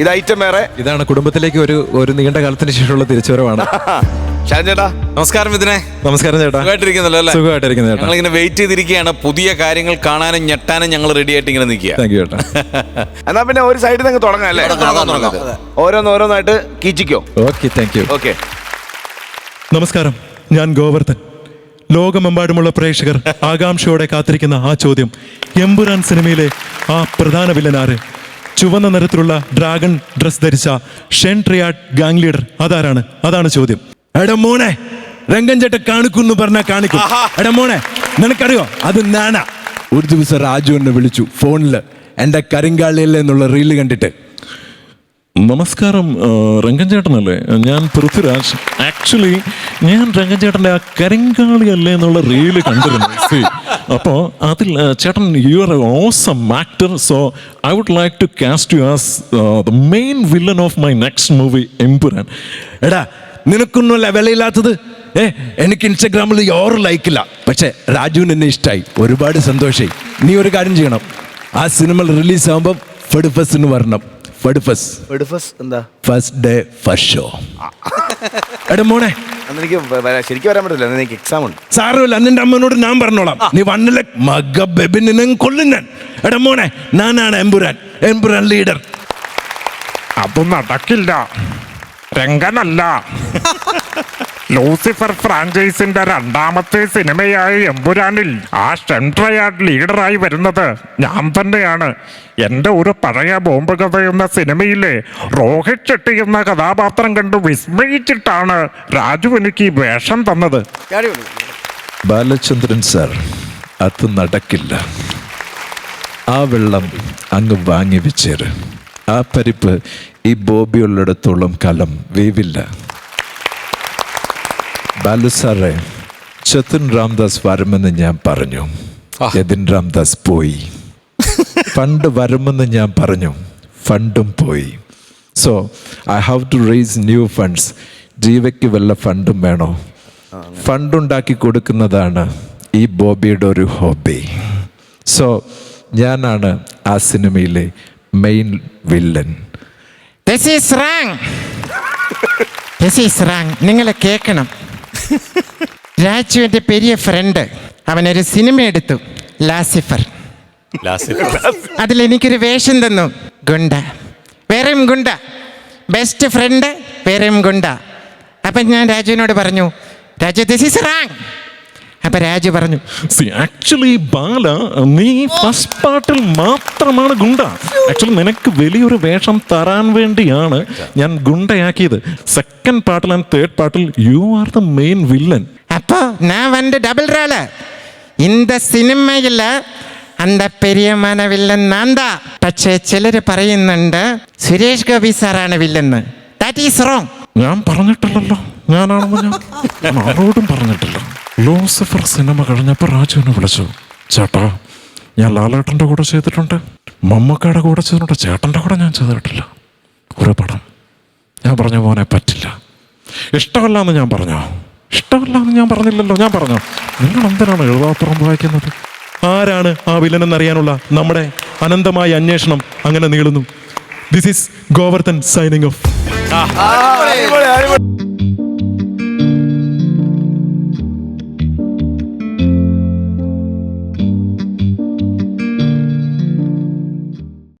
ഇത് ഐറ്റം വേറെ. ഇതാണ് കുടുംബത്തിലേക്ക് ഒരു ഒരു നീണ്ട കാലത്തിന് ശേഷമുള്ള തിരിച്ചുവരവാണ്. ചേട്ടാ. നമസ്കാരം ഇതിനെ നമസ്കാരം ചേട്ടാ. സുഖമായിട്ടിരിക്കുന്നല്ലോ അല്ലേ? സുഖമായിട്ടിരിക്കുന്നു ചേട്ടാ. ഞങ്ങളിങ്ങനെ വെയിറ്റ് ചെയ്തിരിക്കുകയാണ്. പുതിയ കാര്യങ്ങൾ കാണാനും ഞെട്ടാനും ഞങ്ങൾ റെഡി ആയിട്ട് ഇങ്ങനെ നിൽക്കുക. താങ്ക് യു ചേട്ടാ. എന്നാ പിന്നെ ഒരു സൈഡിൽ നിന്ന് തുടങ്ങാം അല്ലേ? തുടങ്ങാം, തുടങ്ങാം. ഓരോന്ന് ഓരോന്നായിട്ട് കീച്ചിക്കോ. ഓക്കെ താങ്ക് യു ഓക്കെ നമസ്കാരം. ഞാൻ ഗോവർദ്ധൻ. ലോകമെമ്പാടുമുള്ള പ്രേക്ഷകർ ആകാംക്ഷയോടെ കാത്തിരിക്കുന്ന ആ ചോദ്യം. എമ്പുരാൻ സിനിമയിലെ ആ പ്രധാന വില്ലനാര് ചുവന്ന നിറത്തിലുള്ള ഡ്രാഗൺ ഡ്രസ് ധരിച്ച ഷെൻ ട്രിയാഡ് ഗാങ് ലീഡർ അതാരാണ്? അതാണ് ചോദ്യം. എടാ മോനെ രംഗൻ ചേട്ട കാണിക്കുന്നു പറഞ്ഞാ കാണിക്കും. എടാ മോനെ നിനക്കറിയോ? അത് നാന. ഒരു ദിവസം രാജു എന്നെ വിളിച്ചു ഫോണിൽ എന്റെ കരിങ്കാളിയിൽ എന്നുള്ള റീൽ കണ്ടിട്ട്. നമസ്കാരം രംഗൻ ചേട്ടനല്ലേ? ഞാൻ പൃഥ്വിരാജ്. ആക്ച്വലി ഞാൻ രംഗൻ ചേട്ടന്റെ ആ കരിങ്കാളി അല്ലേ എന്നുള്ള റീൽ കണ്ടിരുന്നു. സി അപ്പോ അതിൽ ചേട്ടൻ you are a awesome actor so I would like to cast you as the main villain of my next movie Empuraan എടാ നിനക്കൊന്നുമല്ല വിലയില്ലാത്തത്? ഏ എനിക്ക് ഇൻസ്റ്റഗ്രാമിൽ യോറ് ലൈക്കില്ല പക്ഷേ രാജുവിന് എന്നെ ഇഷ്ടമായി ഒരുപാട് സന്തോഷമായി നീ ഒരു കാര്യം ചെയ്യണം. ആ സിനിമ റിലീസ് ആകുമ്പം ഫെഡ് എന്ന് വരണം. ഫെഡ്ഫസ് എഡുഫസ് എന്താ? ഫസ്റ്റ് ഡേ ഫസ്റ്റ് ഷോ എടാ മോനെ. അന്ന് എനിക്ക് ശരിക്കും വരാൻ പറ്റില്ല അന്ന് എനിക്ക് എക്സാം ഉണ്ട്. സാരമില്ല നിന്റെ അമ്മനോട് ഞാൻ പറഞ്ഞോളാം. നീ വണ്ണിലെ മക ബെബിനെ കൊല്ലും ഞാൻ എടാ മോനെ ഞാനാണ് എമ്പുരാൻ. എമ്പുരാൻ ലീഡർ അത് നടക്കില്ല. രംഗനല്ല. ലൂസിഫർ ഫ്രാഞ്ചൈസിന്റെ രണ്ടാമത്തെ സിനിമയായ എമ്പുരാനിൽ ആ ഷെൻട്രയാഡ് ലീഡറായി വരുന്നത് ഞാൻ തന്നെയാണ്. എന്റെ ഒരു പഴയ ബോംബ് കഥ എന്ന സിനിമയിലെ രോഹിത് ഷെട്ടി എന്ന കഥാപാത്രം കണ്ട് വിസ്മയിച്ചിട്ടാണ് രാജു എനിക്ക് ഈ വേഷം തന്നത്. ബാലചന്ദ്രൻ സാർ അത് നടക്കില്ല. ആ വെള്ളം അങ്ങ് വാങ്ങി വെച്ചേര്. ആ പരിപ്പ് ഈ ബോബിയുള്ളിടത്തോളം കാലം വേവില്ല. ബാലു സാറേ ചതുൻ രാംദാസ് വരുമെന്ന് ഞാൻ പറഞ്ഞു. യതിൻ രാംദാസ് പോയി. ഫണ്ട് വരുമെന്ന് ഞാൻ പറഞ്ഞു. ഫണ്ടും പോയി. So I have to raise new funds ജീവയ്ക്ക് വല്ല ഫണ്ടും വേണോ? ഫണ്ടുണ്ടാക്കി കൊടുക്കുന്നതാണ് ഈ ബോബിയുടെ ഒരു ഹോബി. സോ ഞാനാണ് ആ സിനിമയിലെ main villain this is wrong this is wrong നിങ്ങൾ കേൾക്കണം. രാജുവിന്റെ പെരിയ ഫ്രണ്ട് അവനൊരു സിനിമ എടുത്തു. ലാസിഫർ അതിൽ എനിക്കൊരു വേഷം തന്നു. ഗുണ്ട. വേറെയും ഗുണ്ട. ബെസ്റ്റ് ഫ്രണ്ട് വേറെയും ഗുണ്ട. അപ്പം ഞാൻ രാജുവിനോട് പറഞ്ഞു രാജു ദിസ് ഇസ് റാങ് അപ്പൊ രാജ പറഞ്ഞു ആക്ച്വലി ബാല നീ ഫസ്റ്റ് പാർട്ടിൽ മാത്രമാണ് ഗുണ്ട. ആക്ച്വലി നിനക്ക് വലിയൊരു വേഷം തരാൻ വേണ്ടിയാണ് ഞാൻ ഗുണ്ടയാക്കിയത്. സെക്കൻഡ് പാർട്ടിൽ ആൻഡ് തേർഡ് പാർട്ടിൽ you are the main villain അപ്പൊ ഞാൻ വണ്ട് ഡബിൾ റോൾ இந்த സിനിമയിൽ അന്ത പെരിയ വില്ലൻ നാന്ത. പക്ഷേ ചിലർ പറയുന്നുണ്ട് സുരേഷ് ഗോപി സാറാണ് വില്ലെന്ന് ദാറ്റ് ഈസ് റോങ് ഞാൻ പറഞ്ഞിട്ടില്ലല്ലോ. ഞാനാണെന്ന് ഞാൻ ആരോടും പറഞ്ഞിട്ടില്ല. ലൂസിഫർ സിനിമ കഴിഞ്ഞപ്പോൾ രാജുവിനെ വിളിച്ചു. ചേട്ടാ ഞാൻ ലാലേട്ടന്റെ കൂടെ ചെയ്തിട്ടുണ്ട്. മമ്മക്കയുടെ കൂടെ ചെയ്തിട്ടുണ്ട്. ചേട്ടന്റെ കൂടെ ഞാൻ ചെയ്തിട്ടില്ല. ഒരു പടം. ഞാൻ പറഞ്ഞു മോനെ പറ്റില്ല. ഇഷ്ടമല്ല എന്ന് ഞാൻ പറഞ്ഞോ? ഇഷ്ടമല്ല എന്ന് ഞാൻ പറഞ്ഞില്ലല്ലോ ഞാൻ പറഞ്ഞോ. നിങ്ങൾ എന്തിനാണ് എഴുതാപ്പുറം വായിക്കുന്നത്? ആരാണ് ആ വില്ലൻ എന്നറിയാനുള്ള നമ്മുടെ അനന്തമായ അന്വേഷണം അങ്ങനെ നീളുന്നു. This is Govardhan signing off.